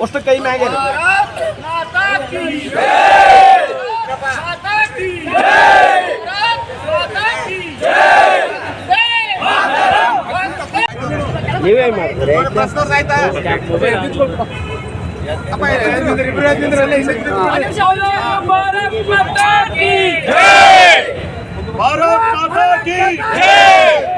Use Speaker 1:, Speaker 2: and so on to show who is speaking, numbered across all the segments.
Speaker 1: उसको कहीं महंगे
Speaker 2: ನೀವೇ ಮಾಡ್ತಾರೆ
Speaker 3: ಭಾರತ್ ಮಾತಾ ಕಿ ಜೈ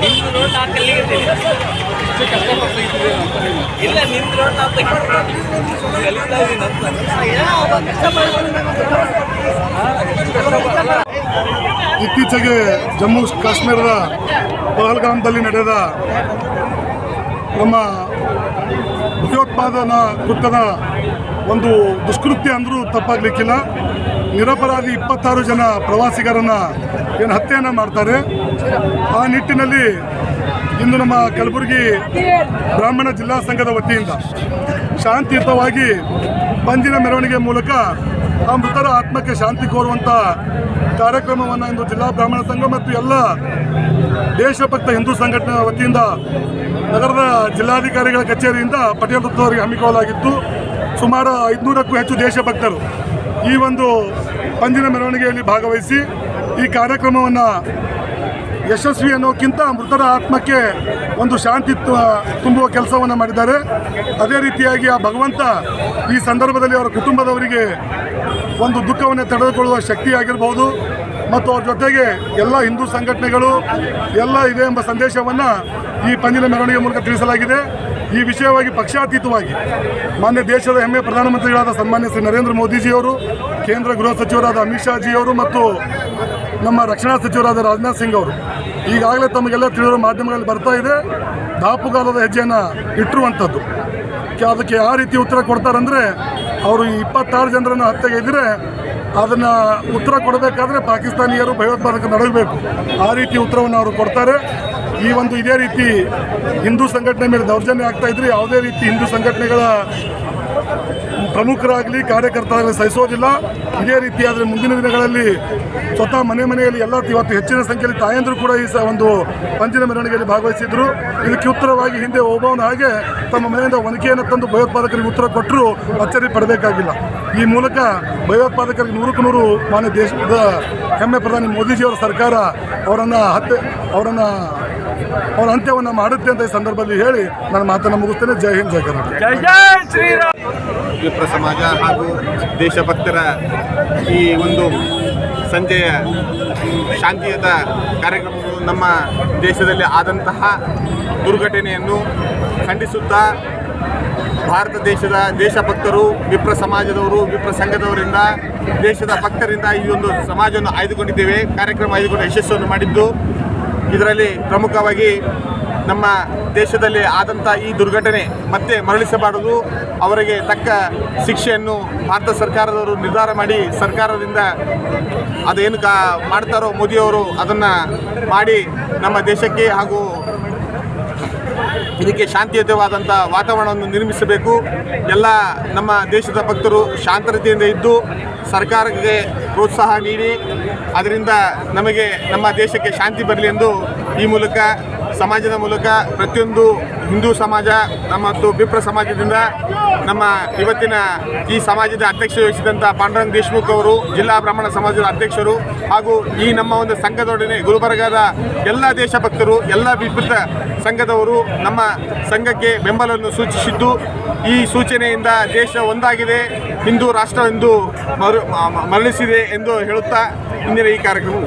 Speaker 1: ಹಿಂದೂ ನಾಲ್ಕಲ್ಲಿಗೆ
Speaker 3: ಇತ್ತೀಚೆಗೆ ಜಮ್ಮು ಕಾಶ್ಮೀರದ ಪಹಲ್ಗಾಮ್ದಲ್ಲಿ ನಡೆದ ನಮ್ಮ ಭಯೋತ್ಪಾದನಾ ಕೃತ್ಯದ ಒಂದು ದುಷ್ಕೃತ್ಯ ಅಂದರೂ ತಪ್ಪಾಗಲಿಕ್ಕಿಲ್ಲ. ನಿರಪರಾಧಿ ಇಪ್ಪತ್ತಾರು ಜನ ಪ್ರವಾಸಿಗರನ್ನ ಏನು ಹತ್ಯೆಯನ್ನು ಮಾಡ್ತಾರೆ. ಆ ನಿಟ್ಟಿನಲ್ಲಿ ಇಂದು ನಮ್ಮ ಕಲಬುರಗಿ ಬ್ರಾಹ್ಮಣ ಜಿಲ್ಲಾ ಸಂಘದ ವತಿಯಿಂದ ಶಾಂತಿಯುತವಾಗಿ ಪಂಜಿನ ಮೆರವಣಿಗೆ ಮೂಲಕ ಆ ಮೃತರ ಆತ್ಮಕ್ಕೆ ಶಾಂತಿ ಕೋರುವಂಥ ಕಾರ್ಯಕ್ರಮವನ್ನು ಇಂದು ಜಿಲ್ಲಾ ಬ್ರಾಹ್ಮಣ ಸಂಘ ಮತ್ತು ಎಲ್ಲ ದೇಶಭಕ್ತ ಹಿಂದೂ ಸಂಘಟನೆ ವತಿಯಿಂದ ನಗರದ ಜಿಲ್ಲಾಧಿಕಾರಿಗಳ ಕಚೇರಿಯಿಂದ ಪಟೇಲ್ ಹಮ್ಮಿಕೊಳ್ಳಲಾಗಿತ್ತು. ಸುಮಾರು ಐದುನೂರಕ್ಕೂ ಹೆಚ್ಚು ದೇಶಭಕ್ತರು ಈ ಒಂದು ಪಂಜಿನ ಮೆರವಣಿಗೆಯಲ್ಲಿ ಭಾಗವಹಿಸಿ ಈ ಕಾರ್ಯಕ್ರಮವನ್ನು ಯಶಸ್ವಿ ಅನ್ನೋಕ್ಕಿಂತ ಮೃತರ ಆತ್ಮಕ್ಕೆ ಒಂದು ಶಾಂತಿ ತುಂಬುವ ಕೆಲಸವನ್ನು ಮಾಡಿದ್ದಾರೆ. ಅದೇ ರೀತಿಯಾಗಿ ಆ ಭಗವಂತ ಈ ಸಂದರ್ಭದಲ್ಲಿ ಅವರ ಕುಟುಂಬದವರಿಗೆ ಒಂದು ದುಃಖವನ್ನು ತಡೆದುಕೊಳ್ಳುವ ಶಕ್ತಿಯಾಗಿರ್ಬೋದು. ಮತ್ತು ಅವ್ರ ಜೊತೆಗೆ ಎಲ್ಲ ಹಿಂದೂ ಸಂಘಟನೆಗಳು ಎಲ್ಲ ಇದೆ ಎಂಬ ಸಂದೇಶವನ್ನು ಈ ಪಂದಿನ ಮೆರವಣಿಗೆ ಮೂಲಕ ತಿಳಿಸಲಾಗಿದೆ. ಈ ವಿಷಯವಾಗಿ ಪಕ್ಷಾತೀತವಾಗಿ ಮಾನ್ಯ ದೇಶದ ಹೆಮ್ಮೆ ಪ್ರಧಾನಮಂತ್ರಿಗಳಾದ ಸನ್ಮಾನ್ಯ ಶ್ರೀ ನರೇಂದ್ರ ಮೋದಿಜಿಯವರು, ಕೇಂದ್ರ ಗೃಹ ಸಚಿವರಾದ ಅಮಿತ್ ಶಾ ಜಿಯವರು ಮತ್ತು ನಮ್ಮ ರಕ್ಷಣಾ ಸಚಿವರಾದ ರಾಜನಾಥ್ ಸಿಂಗ್ ಅವರು. ಈಗಾಗಲೇ ತಮಗೆಲ್ಲ ತಿಳಿದಿರೋ ಮಾಧ್ಯಮಗಳಲ್ಲಿ ಬರ್ತಾ ಇದೆ, ದಾಪುಗಾಲದ ಹೆಜ್ಜೆಯನ್ನು ಇಟ್ಟಿರುವಂಥದ್ದು. ಅದಕ್ಕೆ ಯಾವ ರೀತಿ ಉತ್ತರ ಕೊಡ್ತಾರಂದರೆ, ಅವರು ಇಪ್ಪತ್ತಾರು ಜನರನ್ನು ಹತ್ಯೆಗೈದರೆ ಅದನ್ನು ಉತ್ತರ ಕೊಡಬೇಕಾದ್ರೆ ಪಾಕಿಸ್ತಾನಿಯರು ಭಯೋತ್ಪಾದಕ ನಡಗಬೇಕು. ಆ ರೀತಿ ಉತ್ತರವನ್ನು ಅವರು ಕೊಡ್ತಾರೆ. ಈ ಒಂದು ಇದೇ ರೀತಿ ಹಿಂದೂ ಸಂಘಟನೆ ಮೇಲೆ ದೌರ್ಜನ್ಯ ಆಗ್ತಾ ಇದ್ರೆ, ಯಾವುದೇ ರೀತಿ ಹಿಂದೂ ಸಂಘಟನೆಗಳ ಪ್ರಮುಖರಾಗಲಿ, ಕಾರ್ಯಕರ್ತರಾಗಲಿ ಸಹಿಸೋದಿಲ್ಲ. ಇದೇ ರೀತಿಯಾದರೆ ಮುಂದಿನ ದಿನಗಳಲ್ಲಿ ಸ್ವತಃ ಮನೆ ಮನೆಯಲ್ಲಿ ಎಲ್ಲ ಇವತ್ತು ಹೆಚ್ಚಿನ ಸಂಖ್ಯೆಯಲ್ಲಿ ತಾಯಂದರು ಕೂಡ ಈ ಒಂದು ಪಂಚಿನ ಮೆರವಣಿಗೆಯಲ್ಲಿ ಭಾಗವಹಿಸಿದ್ರು. ಇದಕ್ಕೆ ಉತ್ತರವಾಗಿ ಹಿಂದೆ ಒಬ್ಬವನ ಹಾಗೆ ತಮ್ಮ ಮನೆಯಿಂದ ಒನಕೆಯನ್ನು ತಂದು ಭಯೋತ್ಪಾದಕರಿಗೆ ಉತ್ತರ ಕೊಟ್ಟರು ಅಚ್ಚರಿ ಪಡಬೇಕಾಗಿಲ್ಲ. ಈ ಮೂಲಕ ಭಯೋತ್ಪಾದಕರಿಗೆ ನೂರಕ್ಕೂ ನೂರು ಮಾನ್ಯ ದೇಶದ ಹೆಮ್ಮೆ ಪ್ರಧಾನಿ ಮೋದಿಜಿಯವರ ಸರ್ಕಾರ ಅವರನ್ನು ಹತ್ಯೆ, ಅವರನ್ನು ಅವನ ಅಂತ್ಯವನ್ನು ಮಾಡುತ್ತೆ ಅಂತ ಈ ಸಂದರ್ಭದಲ್ಲಿ ಹೇಳಿ ನನ್ನ ಮಾತನ್ನು ಮುಗಿಸ್ತೇನೆ. ಜೈ ಹಿಂದ್ ಜೈ ಕರ್ನಾಟಕ.
Speaker 1: ಜೈ ಜೈ ಶ್ರೀರಾಮ್.
Speaker 4: ವಿಪ್ರ ಸಮಾಜ ಹಾಗೂ ದೇಶಭಕ್ತರ ಈ ಒಂದು ಸಂಜೆಯ ಶಾಂತಿಯುತ ಕಾರ್ಯಕ್ರಮಗಳು ನಮ್ಮ ದೇಶದಲ್ಲಿ ಆದಂತಹ ದುರ್ಘಟನೆಯನ್ನು ಖಂಡಿಸುತ್ತಾ ಭಾರತ ದೇಶದ ದೇಶಭಕ್ತರು ವಿಪ್ರ ಸಮಾಜದವರು ವಿಪ್ರ ಸಂಘದವರಿಂದ ದೇಶದ ಭಕ್ತರಿಂದ ಈ ಒಂದು ಸಮಾಜವನ್ನು ಆಯ್ದುಕೊಂಡಿದ್ದೇವೆ. ಕಾರ್ಯಕ್ರಮ ಆಯ್ದುಕೊಂಡು ಯಶಸ್ಸನ್ನು ಮಾಡಿದ್ದು. ಇದರಲ್ಲಿ ಪ್ರಮುಖವಾಗಿ ನಮ್ಮ ದೇಶದಲ್ಲಿ ಆದಂಥ ಈ ದುರ್ಘಟನೆ ಮತ್ತೆ ಮರಳಿಸಬಾರದು. ಅವರಿಗೆ ತಕ್ಕ ಶಿಕ್ಷೆಯನ್ನು ಭಾರತ ಸರ್ಕಾರದವರು ನಿರ್ಧಾರ ಮಾಡಿ ಸರ್ಕಾರದಿಂದ ಅದೇನು ಕಾ ಮಾಡ್ತಾರೋ ಮೋದಿಯವರು ಅದನ್ನು ಮಾಡಿ ನಮ್ಮ ದೇಶಕ್ಕೆ ಹಾಗೂ ಇದಕ್ಕೆ ಶಾಂತಿಯುತವಾದಂಥ ವಾತಾವರಣವನ್ನು ನಿರ್ಮಿಸಬೇಕು. ಎಲ್ಲ ನಮ್ಮ ದೇಶದ ಭಕ್ತರು ಶಾಂತರತೆಯಿಂದ ಇದ್ದು ಸರ್ಕಾರಕ್ಕೆ ಪ್ರೋತ್ಸಾಹ ನೀಡಿ, ಅದರಿಂದ ನಮಗೆ ನಮ್ಮ ದೇಶಕ್ಕೆ ಶಾಂತಿ ಬರಲಿ ಎಂದು ಈ ಮೂಲಕ, ಸಮಾಜದ ಮೂಲಕ ಪ್ರತಿಯೊಂದು ಹಿಂದೂ ಸಮಾಜ ಮತ್ತು ಬಿಪ್ರ ಸಮಾಜದಿಂದ ನಮ್ಮ ಇವತ್ತಿನ ಈ ಸಮಾಜದ ಅಧ್ಯಕ್ಷ ವಹಿಸಿದಂಥ ಪಾಂಡುರಂಗ್ ದೇಶ್ಮುಖ್ ಅವರು, ಜಿಲ್ಲಾ ಬ್ರಾಹ್ಮಣ ಸಮಾಜದ ಅಧ್ಯಕ್ಷರು ಹಾಗೂ ಈ ನಮ್ಮ ಒಂದು ಸಂಘದೊಡನೆ ಗುಲ್ಬರ್ಗಾದ ಎಲ್ಲ ದೇಶಭಕ್ತರು, ಎಲ್ಲ ವಿಪೃತ ಸಂಘದವರು ನಮ್ಮ ಸಂಘಕ್ಕೆ ಬೆಂಬಲವನ್ನು ಸೂಚಿಸಿದ್ದು ಈ ಸೂಚನೆಯಿಂದ ದೇಶ ಒಂದಾಗಿದೆ ಹಿಂದೂ ರಾಷ್ಟ್ರವೆಂದು ಮರು ಮರಳಿಸಿದೆ ಎಂದು ಹೇಳುತ್ತಾ ಇಂದಿನ ಈ ಕಾರ್ಯಕ್ರಮ.